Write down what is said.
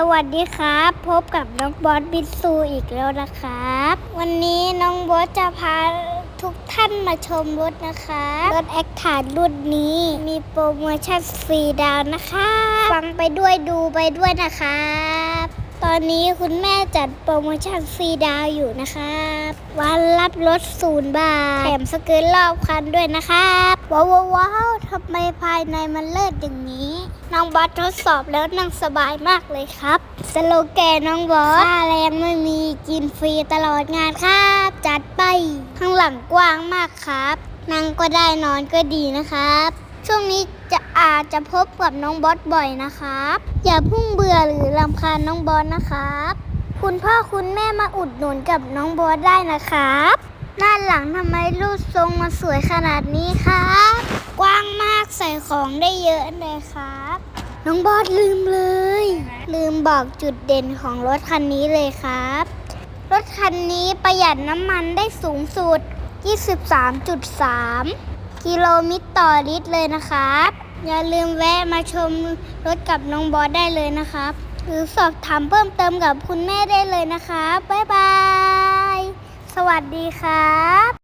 สวัสดีครับ พบกับน้องบอสบิสซูอีกแล้วนะครับ วันนี้น้องบอสจะพาทุกท่านมาชมรถนะคะรถแอคทาร์รุ่นนี้มีโปรโมชั่นฟรีดาวน์นะคะ ฟังไปด้วยดูไปด้วยนะครับ ตอนนี้คุณแม่จัดโปรโมชั่นฟรีดาวอยู่นะครับ วันรับรถศูนย์บาท แถมสเกิร์ตรอบคันด้วยนะครับว้าวว้าวว้าวทำไมภายในมันเลิศอย่างนี้ น้องบอสทดสอบแล้วนั่งสบายมากเลยครับ สโลแกนน้องบอสค่าแรงไม่มีกินฟรีตลอดงานครับ จัดไป ข้างหลังกว้างมากครับ นั่งก็ได้นอนก็ดีนะครับ ช่วงนี้จะอาจจะพบกับน้องบอสบ่อยนะครับ อย่าพุ่งเบื่อหรือรำคาญน้องบอสนะครับ คุณพ่อคุณแม่มาอุดหนุนกับน้องบอสได้นะครับด้านหลังทำไมรูปทรงมันสวยขนาดนี้ครับ กว้างมากใส่ของได้เยอะเลยครับ น้องบอสลืมเลย ลืมบอกจุดเด่นของรถคันนี้เลยครับ รถคันนี้ประหยัดน้ำมันได้สูงสุด 23.3 กิโลเมตรต่อลิตรเลยนะครับ อย่าลืมแวะมาชมรถกับน้องบอสได้เลยนะครับ หรือสอบถามเพิ่มเติมกับคุณแม่ได้เลยนะครับ บ๊ายบาย สวัสดีครับ